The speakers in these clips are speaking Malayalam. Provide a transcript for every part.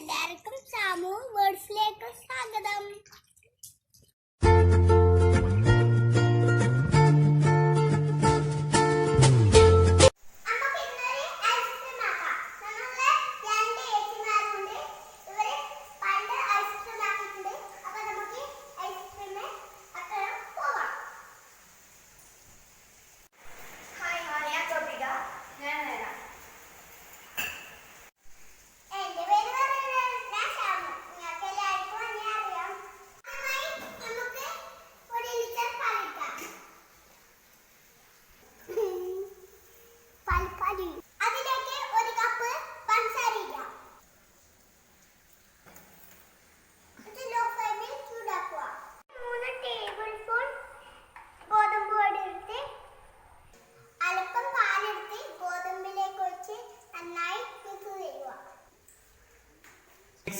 എല്ലാവർക്കും സാമു വേർഡ്സിലേക്ക് സ്വാഗതം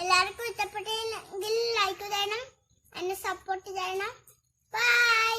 എല്ലാവർക്കും ഇഷ്ടപ്പെട്ടെങ്കിൽ ലൈക്ക് ചെയ്യണം. എന്നെ സപ്പോർട്ട് ചെയ്യണം. ബൈ